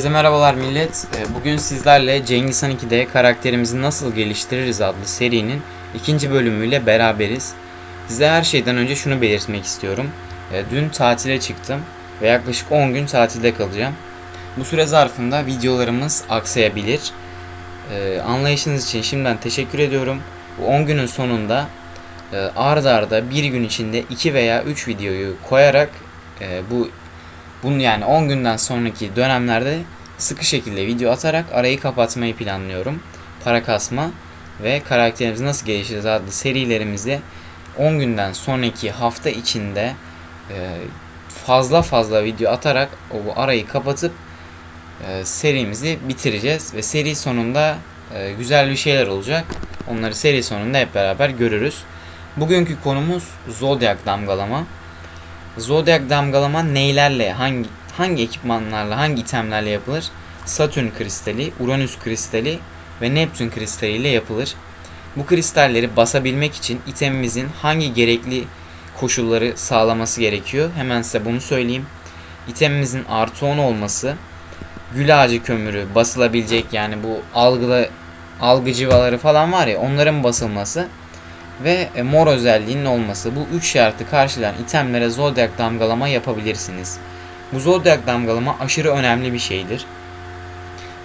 Herkese merhabalar millet. Ee, Bugün sizlerle Cengiz Han 2'de karakterimizi nasıl geliştiririz adlı serinin ikinci bölümüyle beraberiz. Size her şeyden önce şunu belirtmek istiyorum. Ee, Dün tatile çıktım ve yaklaşık 10 gün tatilde kalacağım. Bu süre zarfında videolarımız aksayabilir. Ee, Anlayışınız için şimdiden teşekkür ediyorum. Bu 10 günün sonunda e, arda arda bir gün içinde 2 veya 3 videoyu koyarak e, bu bunun yani 10 günden sonraki dönemlerde sıkı şekilde video atarak arayı kapatmayı planlıyorum. Para kasma ve karakterimizi nasıl geliştiririz adlı serilerimizi 10 günden sonraki hafta içinde e, fazla fazla video atarak o arayı kapatıp e, serimizi bitireceğiz ve seri sonunda e, güzel bir şeyler olacak. Onları seri sonunda hep beraber görürüz. Bugünkü konumuz Zodiac damgalama. Zodiac damgalama neylerle, hangi hangi ekipmanlarla, hangi itemlerle yapılır? Satürn kristali, Uranüs kristali ve Neptün kristali ile yapılır. Bu kristalleri basabilmek için itemimizin hangi gerekli koşulları sağlaması gerekiyor? Hemen size bunu söyleyeyim. İtemimizin artı 10 olması, gül ağacı kömürü basılabilecek yani bu algıla algı civaları falan var ya onların basılması ve e, mor özelliğinin olması. Bu üç şartı karşılayan itemlere zodiac damgalama yapabilirsiniz. Bu zodiac damgalama aşırı önemli bir şeydir.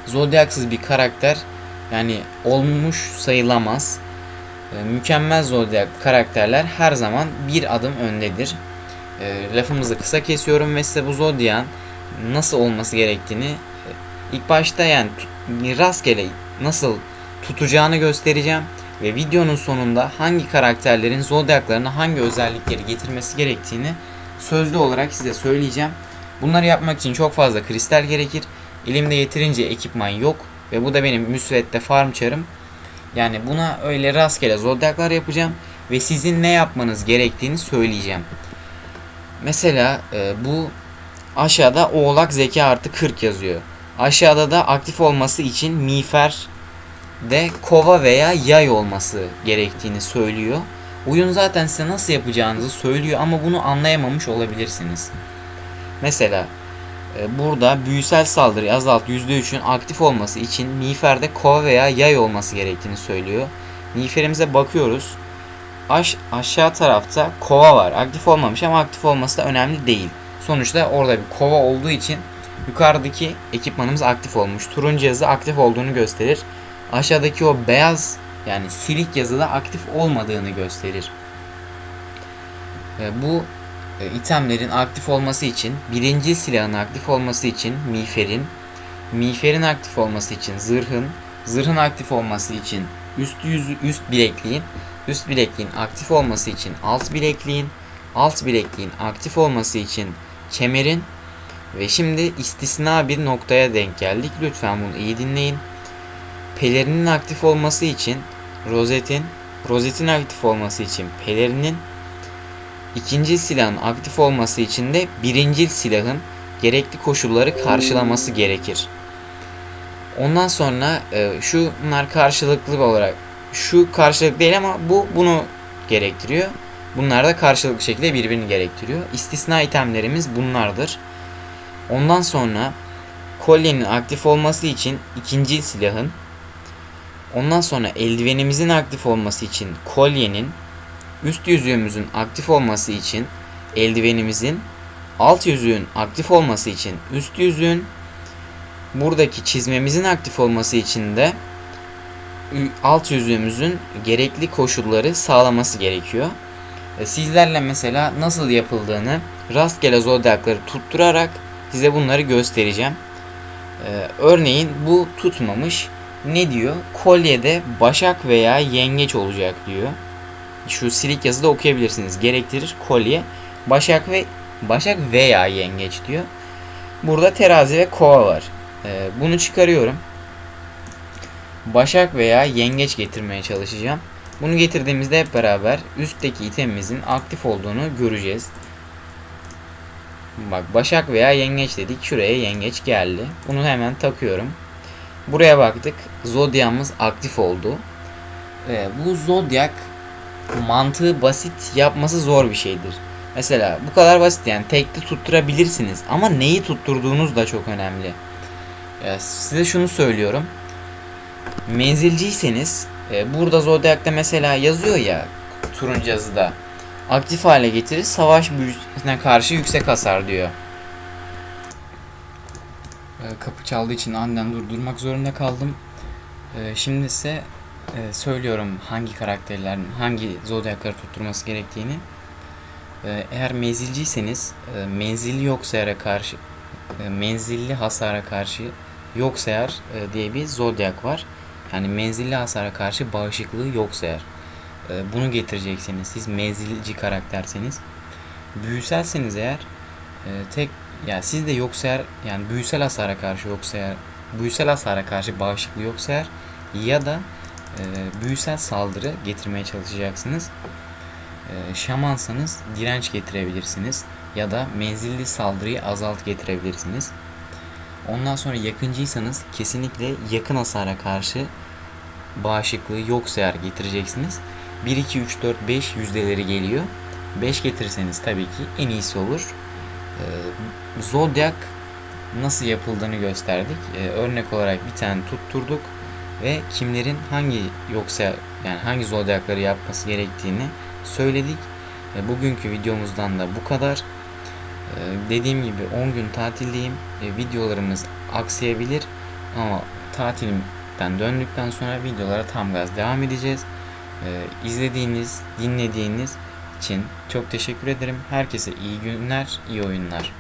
Zodiacsız bir karakter yani olmuş sayılamaz. E, mükemmel zodiac karakterler her zaman bir adım öndedir. E, lafımızı kısa kesiyorum ve size bu zodiac'ın nasıl olması gerektiğini ilk başta yani rastgele nasıl tutacağını göstereceğim ve videonun sonunda hangi karakterlerin zodyaklarına hangi özellikleri getirmesi gerektiğini sözlü olarak size söyleyeceğim. Bunları yapmak için çok fazla kristal gerekir. Elimde yeterince ekipman yok ve bu da benim müsvedde farm çarım. Yani buna öyle rastgele zodyaklar yapacağım ve sizin ne yapmanız gerektiğini söyleyeceğim. Mesela e, bu aşağıda oğlak zeka artı 40 yazıyor. Aşağıda da aktif olması için miğfer de kova veya yay olması gerektiğini söylüyor. Oyun zaten size nasıl yapacağınızı söylüyor ama bunu anlayamamış olabilirsiniz. Mesela e, burada büyüsel saldırı azalt %3'ün aktif olması için miğferde kova veya yay olması gerektiğini söylüyor. Miğferimize bakıyoruz. Aş aşağı tarafta kova var. Aktif olmamış ama aktif olması da önemli değil. Sonuçta orada bir kova olduğu için yukarıdaki ekipmanımız aktif olmuş. Turuncu yazı aktif olduğunu gösterir aşağıdaki o beyaz yani silik yazıda aktif olmadığını gösterir. Bu e, itemlerin aktif olması için birinci silahın aktif olması için miğferin, miğferin aktif olması için zırhın, zırhın aktif olması için üst yüz üst bilekliğin, üst bilekliğin aktif olması için alt bilekliğin, alt bilekliğin aktif olması için kemerin ve şimdi istisna bir noktaya denk geldik. Lütfen bunu iyi dinleyin. Pelerinin aktif olması için rozetin, rozetin aktif olması için pelerinin, ikinci silahın aktif olması için de birincil silahın gerekli koşulları karşılaması gerekir. Ondan sonra e, şunlar karşılıklı olarak şu karşılık değil ama bu bunu gerektiriyor. Bunlar da karşılıklı şekilde birbirini gerektiriyor. İstisna itemlerimiz bunlardır. Ondan sonra kolyenin aktif olması için ikinci silahın Ondan sonra eldivenimizin aktif olması için kolyenin, üst yüzüğümüzün aktif olması için eldivenimizin, alt yüzüğün aktif olması için üst yüzüğün, buradaki çizmemizin aktif olması için de alt yüzüğümüzün gerekli koşulları sağlaması gerekiyor. E, Sizlerle mesela nasıl yapıldığını rastgele zodyakları tutturarak size bunları göstereceğim. E, Örneğin bu tutmamış ne diyor? Kolyede başak veya yengeç olacak diyor. Şu silik yazıda okuyabilirsiniz. Gerektirir kolye başak ve başak veya yengeç diyor. Burada terazi ve kova var. Ee, bunu çıkarıyorum. Başak veya yengeç getirmeye çalışacağım. Bunu getirdiğimizde hep beraber üstteki itemimizin aktif olduğunu göreceğiz. Bak başak veya yengeç dedik. Şuraya yengeç geldi. Bunu hemen takıyorum. Buraya baktık. Zodyak'ımız aktif oldu. Ee, bu Zodyak mantığı basit yapması zor bir şeydir. Mesela bu kadar basit yani tekli tutturabilirsiniz ama neyi tutturduğunuz da çok önemli. e, size şunu söylüyorum. Menzilciyseniz e, burada Zodiac'ta mesela yazıyor ya turuncu yazıda aktif hale getirir savaş büyüsüne karşı yüksek hasar diyor. E, kapı çaldığı için aniden durdurmak zorunda kaldım. E, şimdi ise e, söylüyorum hangi karakterlerin hangi zodyakları tutturması gerektiğini. Eğer menzilciyseniz menzilli yok sayara karşı menzilli hasara karşı yok sayar diye bir zodyak var. Yani menzilli hasara karşı bağışıklığı yok sayar. Bunu getireceksiniz. Siz menzilci karakterseniz. Büyüselseniz eğer tek yani siz de yok sayar yani büyüsel hasara karşı yok sayar büyüsel hasara karşı bağışıklığı yok sayar ya da e, büyüsel saldırı getirmeye çalışacaksınız. E, şamansanız direnç getirebilirsiniz ya da menzilli saldırıyı azalt getirebilirsiniz. Ondan sonra yakıncıysanız kesinlikle yakın hasara karşı bağışıklığı yok sayar getireceksiniz. 1, 2, 3, 4, 5 yüzdeleri geliyor. 5 getirirseniz tabii ki en iyisi olur. Ee, Zodiac nasıl yapıldığını gösterdik. Ee, örnek olarak bir tane tutturduk ve kimlerin hangi yoksa yani hangi zodyakları yapması gerektiğini söyledik. Ee, bugünkü videomuzdan da bu kadar. Dediğim gibi 10 gün tatildeyim. Ee, videolarımız aksayabilir ama tatilimden döndükten sonra videolara tam gaz devam edeceğiz. Ee, izlediğiniz, dinlediğiniz için çok teşekkür ederim. Herkese iyi günler, iyi oyunlar.